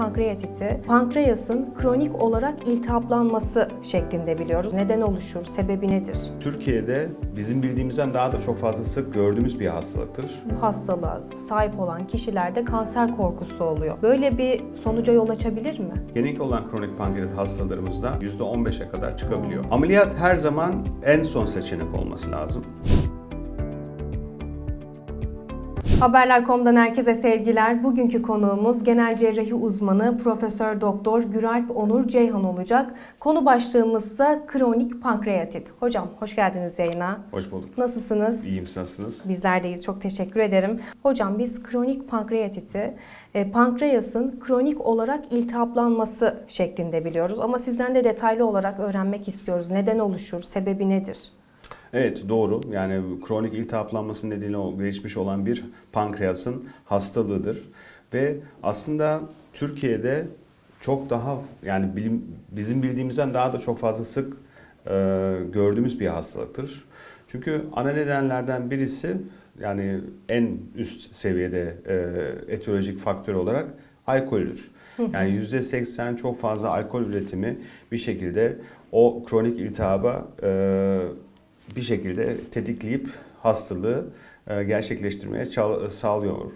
pankreatiti, pankreasın kronik olarak iltihaplanması şeklinde biliyoruz. Neden oluşur, sebebi nedir? Türkiye'de bizim bildiğimizden daha da çok fazla sık gördüğümüz bir hastalıktır. Bu hastalığa sahip olan kişilerde kanser korkusu oluyor. Böyle bir sonuca yol açabilir mi? Genetik olan kronik pankreatit hastalarımızda %15'e kadar çıkabiliyor. Ameliyat her zaman en son seçenek olması lazım. Haberler.com'dan herkese sevgiler. Bugünkü konuğumuz genel cerrahi uzmanı Profesör Doktor Güralp Onur Ceyhan olacak. Konu başlığımız ise kronik pankreatit. Hocam hoş geldiniz yayına. Hoş bulduk. Nasılsınız? İyiyim, siz nasılsınız? Bizler deyiz. Çok teşekkür ederim. Hocam biz kronik pankreatiti e, pankreasın kronik olarak iltihaplanması şeklinde biliyoruz. Ama sizden de detaylı olarak öğrenmek istiyoruz. Neden oluşur? Sebebi nedir? Evet doğru. Yani kronik iltihaplanması nedeniyle gelişmiş olan bir pankreasın hastalığıdır. Ve aslında Türkiye'de çok daha yani bilim, bizim bildiğimizden daha da çok fazla sık e, gördüğümüz bir hastalıktır. Çünkü ana nedenlerden birisi yani en üst seviyede e, etiyolojik faktör olarak alkoldür. Yani %80 çok fazla alkol üretimi bir şekilde o kronik iltihaba e, bir şekilde tetikleyip hastalığı e, gerçekleştirmeye sağlıyor.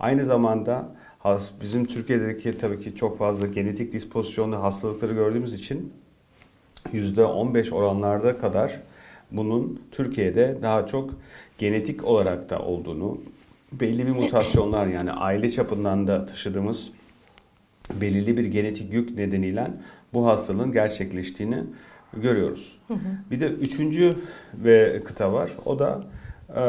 Aynı zamanda bizim Türkiye'deki tabii ki çok fazla genetik dispozisyonlu hastalıkları gördüğümüz için %15 oranlarda kadar bunun Türkiye'de daha çok genetik olarak da olduğunu, belli bir mutasyonlar yani aile çapından da taşıdığımız belirli bir genetik yük nedeniyle bu hastalığın gerçekleştiğini görüyoruz. Bir de üçüncü ve kıta var. O da e,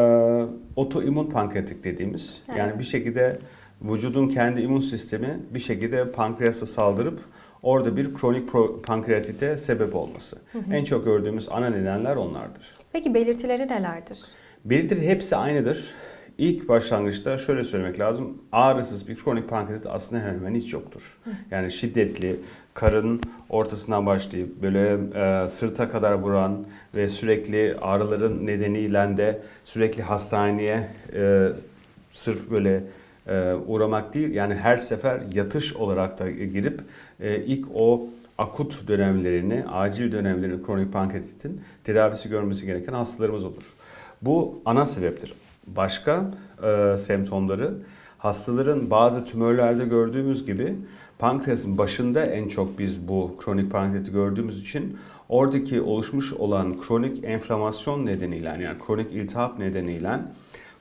otoimmün pankreatik dediğimiz. Yani bir şekilde vücudun kendi immün sistemi bir şekilde pankreasa saldırıp orada bir kronik pankreatite sebep olması. En çok gördüğümüz ana nedenler onlardır. Peki belirtileri nelerdir? Belirtileri hepsi aynıdır. İlk başlangıçta şöyle söylemek lazım. Ağrısız bir kronik pankreatit aslında hemen hemen hiç yoktur. Yani şiddetli, karın ortasından başlayıp böyle e, sırta kadar vuran ve sürekli ağrıların nedeniyle de sürekli hastaneye e, sırf böyle e, uğramak değil yani her sefer yatış olarak da girip e, ilk o akut dönemlerini, acil dönemlerini kronik pankreatitin tedavisi görmesi gereken hastalarımız olur. Bu ana sebeptir. Başka e, semptomları hastaların bazı tümörlerde gördüğümüz gibi pankreasın başında en çok biz bu kronik pankreatiti gördüğümüz için oradaki oluşmuş olan kronik enflamasyon nedeniyle yani kronik iltihap nedeniyle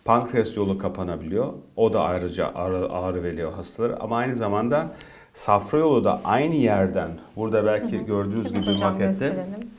pankreas yolu kapanabiliyor. O da ayrıca ağrı, ağrı veriyor hastalara ama aynı zamanda safra yolu da aynı yerden burada belki gördüğünüz Evet gibi makette gösterelim.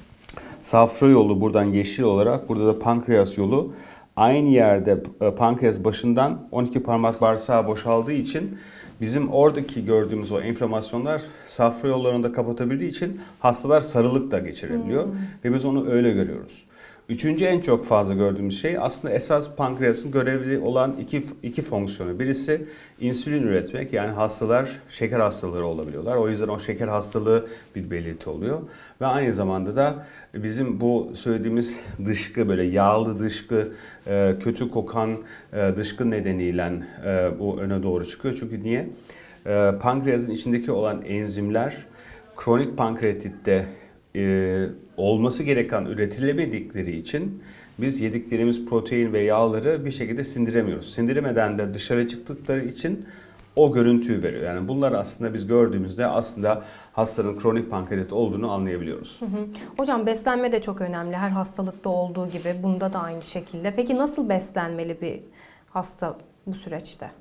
Safra yolu buradan yeşil olarak, burada da pankreas yolu aynı yerde e, pankreas başından 12 parmak bağırsağı boşaldığı için bizim oradaki gördüğümüz o enflamasyonlar safra yollarını da kapatabildiği için hastalar sarılık da geçirebiliyor ve biz onu öyle görüyoruz. Üçüncü en çok fazla gördüğümüz şey aslında esas pankreasın görevli olan iki, iki fonksiyonu. Birisi insülin üretmek yani hastalar şeker hastaları olabiliyorlar. O yüzden o şeker hastalığı bir belirti oluyor. Ve aynı zamanda da bizim bu söylediğimiz dışkı böyle yağlı dışkı, e, kötü kokan e, dışkı nedeniyle e, bu öne doğru çıkıyor. Çünkü niye? Pankreasın içindeki olan enzimler kronik pankreatitte olması gereken üretilemedikleri için biz yediklerimiz protein ve yağları bir şekilde sindiremiyoruz. Sindiremeden de dışarı çıktıkları için o görüntüyü veriyor. Yani bunlar aslında biz gördüğümüzde aslında hastanın kronik pankreatit olduğunu anlayabiliyoruz. Hı. Hocam beslenme de çok önemli. Her hastalıkta olduğu gibi bunda da aynı şekilde. Peki nasıl beslenmeli bir hasta bu süreçte?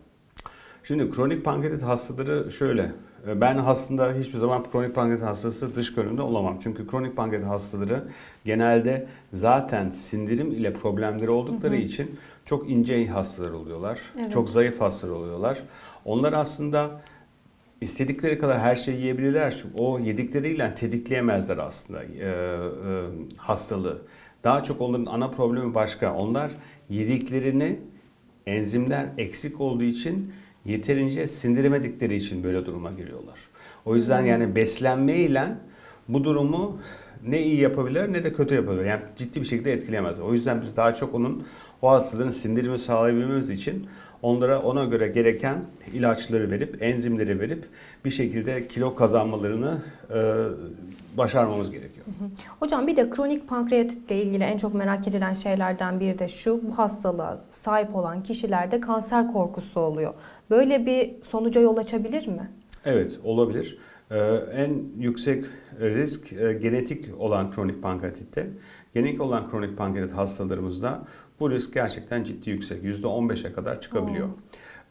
Şimdi kronik pankreatit hastaları şöyle. e, Ben aslında hiçbir zaman kronik pankreatit hastası dış görünümde olamam. Çünkü kronik pankreatit hastaları genelde zaten sindirim ile problemleri oldukları için çok ince hastalar oluyorlar. Evet. Çok zayıf hastalar oluyorlar. Onlar aslında istedikleri kadar her şeyi yiyebilirler. Çünkü o yedikleriyle tetikleyemezler aslında e, e, hastalığı. Daha çok onların ana problemi başka. Onlar yediklerini enzimler eksik olduğu için yeterince sindiremedikleri için böyle duruma giriyorlar. O yüzden yani beslenmeyle bu durumu ne iyi yapabilir ne de kötü yapabilir. Yani ciddi bir şekilde etkileyemez. O yüzden biz daha çok onun o hastalığın sindirimi sağlayabilmemiz için onlara ona göre gereken ilaçları verip, enzimleri verip bir şekilde kilo kazanmalarını e, başarmamız gerekiyor. Hocam bir de kronik pankreatitle ilgili en çok merak edilen şeylerden biri de şu. Bu hastalığa sahip olan kişilerde kanser korkusu oluyor. Böyle bir sonuca yol açabilir mi? Evet, olabilir. Ee, en yüksek risk e, genetik olan kronik pankreatitte. Genetik olan kronik pankreatit hastalarımızda bu risk gerçekten ciddi yüksek. %15'e kadar çıkabiliyor.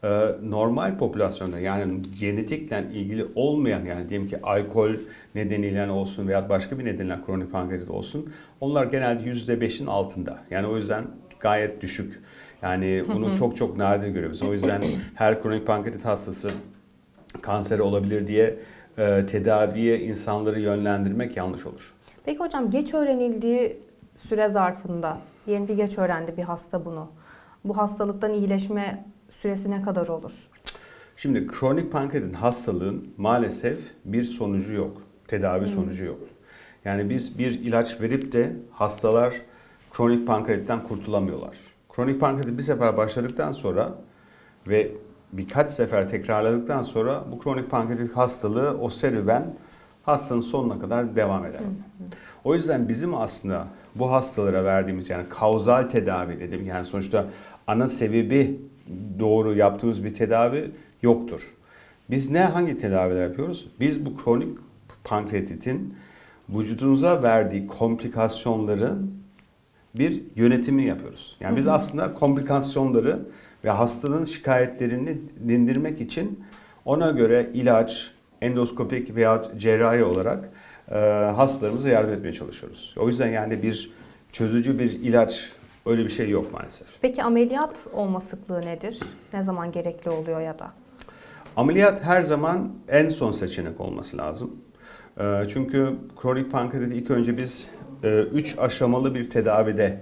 Ee, normal popülasyonda yani genetikle ilgili olmayan yani diyelim ki alkol nedeniyle olsun veya başka bir nedenle kronik pankreatit olsun onlar genelde %5'in altında. Yani o yüzden gayet düşük. Yani bunu çok çok nadir görüyoruz. O yüzden her kronik pankreatit hastası kanser olabilir diye e, tedaviye insanları yönlendirmek yanlış olur. Peki hocam geç öğrenildiği süre zarfında, diyelim ki geç öğrendi bir hasta bunu. Bu hastalıktan iyileşme süresi ne kadar olur? Şimdi kronik pankreatit hastalığın maalesef bir sonucu yok. Tedavi sonucu yok. Yani biz bir ilaç verip de hastalar kronik pankreatitten kurtulamıyorlar. Kronik pankreatit bir sefer başladıktan sonra ve birkaç sefer tekrarladıktan sonra bu kronik pankreatit hastalığı o serüven hastanın sonuna kadar devam eder. O yüzden bizim aslında bu hastalara verdiğimiz yani kauzal tedavi dedim yani sonuçta ana sebebi doğru yaptığımız bir tedavi yoktur. Biz ne hangi tedaviler yapıyoruz? Biz bu kronik pankreatitin vücudunuza verdiği komplikasyonların bir yönetimi yapıyoruz. Yani biz aslında komplikasyonları ve hastanın şikayetlerini dindirmek için ona göre ilaç, endoskopik veya cerrahi olarak e, hastalarımıza yardım etmeye çalışıyoruz. O yüzden yani bir çözücü bir ilaç öyle bir şey yok maalesef. Peki ameliyat olma sıklığı nedir? Ne zaman gerekli oluyor ya da? Ameliyat her zaman en son seçenek olması lazım. Ee, Çünkü kronik pankreatiti ilk önce biz 3 aşamalı bir tedavide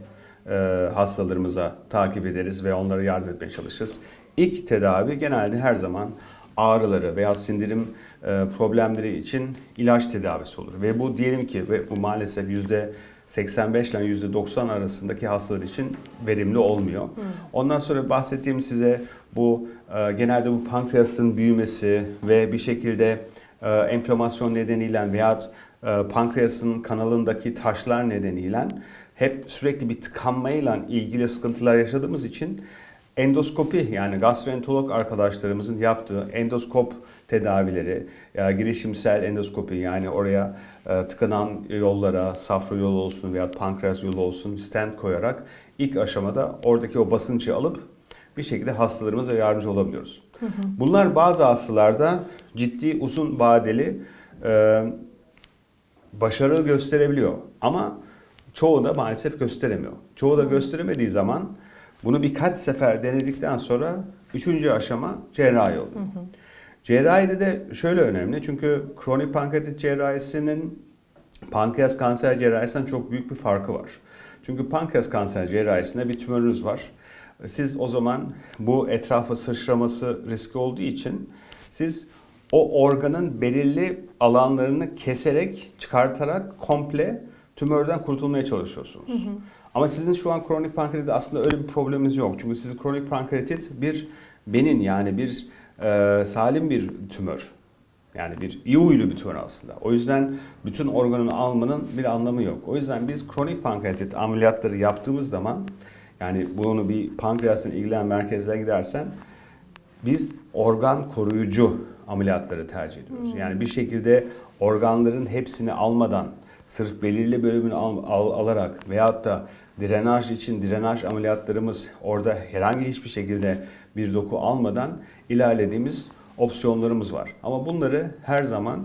e, hastalarımıza takip ederiz ve onlara yardım etmeye çalışırız. İlk tedavi genelde her zaman ağrıları veya sindirim e, problemleri için ilaç tedavisi olur. Ve bu diyelim ki ve bu maalesef yüzde 85 ile yüzde 90 arasındaki hastalar için verimli olmuyor. Ondan sonra bahsettiğim size bu e, genelde bu pankreasın büyümesi ve bir şekilde e, enflamasyon nedeniyle veya e, pankreasın kanalındaki taşlar nedeniyle hep sürekli bir tıkanmayla ilgili sıkıntılar yaşadığımız için endoskopi yani gastroenterolog arkadaşlarımızın yaptığı endoskop tedavileri, ya girişimsel endoskopi yani oraya e, tıkanan yollara, safra yolu olsun veya pankreas yolu olsun stent koyarak ilk aşamada oradaki o basıncı alıp bir şekilde hastalarımıza yardımcı olabiliyoruz. Bunlar bazı hastalarda ciddi uzun vadeli e, başarı gösterebiliyor ama çoğu da maalesef gösteremiyor. Çoğu da gösteremediği zaman bunu birkaç sefer denedikten sonra üçüncü aşama cerrahi oluyor. Cerrahide de şöyle önemli çünkü kronik pankreatit cerrahisinin pankreas kanser cerrahisinden çok büyük bir farkı var. Çünkü pankreas kanser cerrahisinde bir tümörünüz var. Siz o zaman bu etrafa sıçraması riski olduğu için siz o organın belirli alanlarını keserek, çıkartarak komple tümörden kurtulmaya çalışıyorsunuz. Ama sizin şu an kronik pankreatit aslında öyle bir probleminiz yok. Çünkü sizin kronik pankreatit bir benin yani bir e, salim bir tümör. Yani bir iyi huylu bir tümör aslında. O yüzden bütün organını almanın bir anlamı yok. O yüzden biz kronik pankreatit ameliyatları yaptığımız zaman yani bunu bir pankreasın ilgilenen merkezlere gidersen biz organ koruyucu ameliyatları tercih ediyoruz. Yani bir şekilde organların hepsini almadan sırf belirli bölümünü al- al- alarak veyahut da drenaj için drenaj ameliyatlarımız orada herhangi hiçbir şekilde bir doku almadan ilerlediğimiz opsiyonlarımız var. Ama bunları her zaman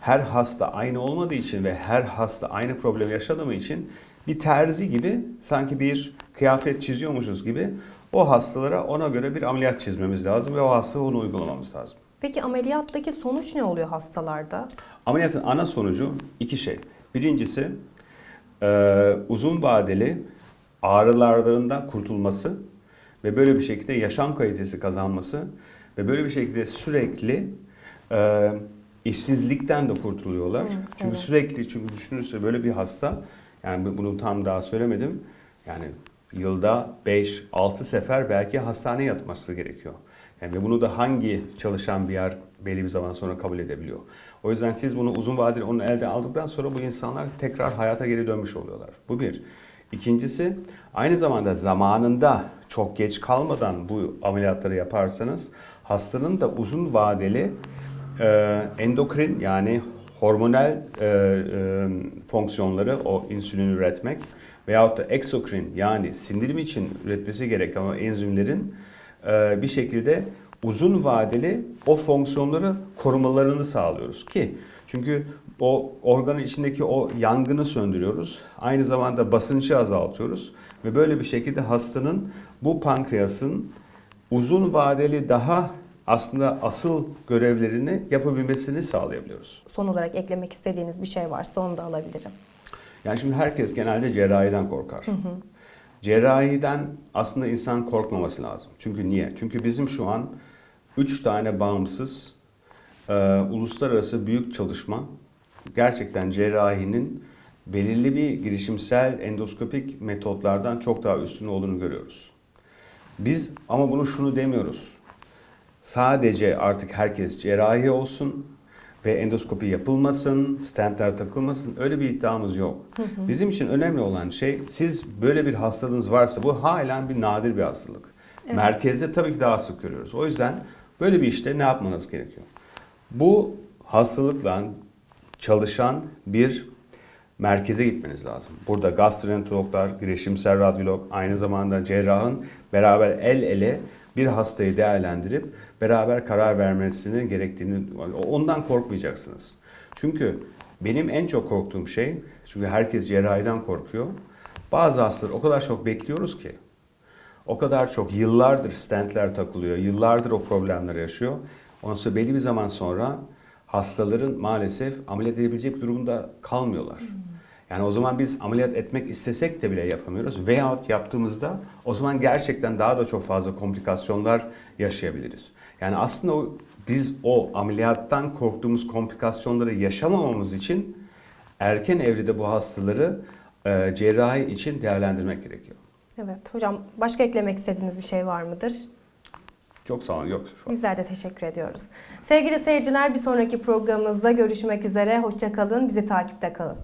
her hasta aynı olmadığı için ve her hasta aynı problemi yaşadığı için bir terzi gibi sanki bir kıyafet çiziyormuşuz gibi o hastalara ona göre bir ameliyat çizmemiz lazım ve o hastaya onu uygulamamız lazım. Peki ameliyattaki sonuç ne oluyor hastalarda? Ameliyatın ana sonucu iki şey. Birincisi e, uzun vadeli ağrılarından kurtulması ve böyle bir şekilde yaşam kalitesi kazanması ve böyle bir şekilde sürekli e, işsizlikten de kurtuluyorlar. çünkü evet. sürekli çünkü düşünürse böyle bir hasta yani bunu tam daha söylemedim. Yani yılda 5-6 sefer belki hastaneye yatması gerekiyor. Yani ve bunu da hangi çalışan bir yer belli bir zaman sonra kabul edebiliyor. O yüzden siz bunu uzun vadeli onu elde aldıktan sonra bu insanlar tekrar hayata geri dönmüş oluyorlar. Bu bir. İkincisi aynı zamanda zamanında çok geç kalmadan bu ameliyatları yaparsanız hastanın da uzun vadeli e, endokrin yani hormonal e, e, fonksiyonları o insülin üretmek veyahut da eksokrin yani sindirim için üretmesi gereken o enzimlerin e, bir şekilde uzun vadeli o fonksiyonları korumalarını sağlıyoruz ki çünkü o organın içindeki o yangını söndürüyoruz. Aynı zamanda basıncı azaltıyoruz ve böyle bir şekilde hastanın bu pankreasın uzun vadeli daha aslında asıl görevlerini yapabilmesini sağlayabiliyoruz. Son olarak eklemek istediğiniz bir şey varsa onu da alabilirim. Yani şimdi herkes genelde cerrahiden korkar. Cerrahiden aslında insan korkmaması lazım. Çünkü niye? Çünkü bizim şu an 3 tane bağımsız e, uluslararası büyük çalışma gerçekten cerrahinin belirli bir girişimsel endoskopik metotlardan çok daha üstün olduğunu görüyoruz. Biz ama bunu şunu demiyoruz. Sadece artık herkes cerrahi olsun ve endoskopi yapılmasın, stentler takılmasın öyle bir iddiamız yok. Bizim için önemli olan şey siz böyle bir hastalığınız varsa bu halen bir nadir bir hastalık. Merkezde tabii ki daha sık görüyoruz. O yüzden böyle bir işte ne yapmanız gerekiyor? Bu hastalıkla çalışan bir merkeze gitmeniz lazım. Burada gastroenterologlar, girişimsel radyolog, aynı zamanda cerrahın beraber el ele bir hastayı değerlendirip beraber karar vermesini gerektiğini ondan korkmayacaksınız. Çünkü benim en çok korktuğum şey çünkü herkes cerrahiden korkuyor. Bazı hastalar o kadar çok bekliyoruz ki o kadar çok yıllardır stentler takılıyor, yıllardır o problemler yaşıyor. Ondan sonra belli bir zaman sonra hastaların maalesef ameliyat edebilecek durumda kalmıyorlar. Yani o zaman biz ameliyat etmek istesek de bile yapamıyoruz. Veyahut yaptığımızda o zaman gerçekten daha da çok fazla komplikasyonlar yaşayabiliriz. Yani aslında o, biz o ameliyattan korktuğumuz komplikasyonları yaşamamamız için erken evrede bu hastaları e, cerrahi için değerlendirmek gerekiyor. Evet hocam başka eklemek istediğiniz bir şey var mıdır? Çok sağ olun. Yok şu an. Bizler de teşekkür ediyoruz. Sevgili seyirciler bir sonraki programımızda görüşmek üzere. Hoşça kalın. Bizi takipte kalın.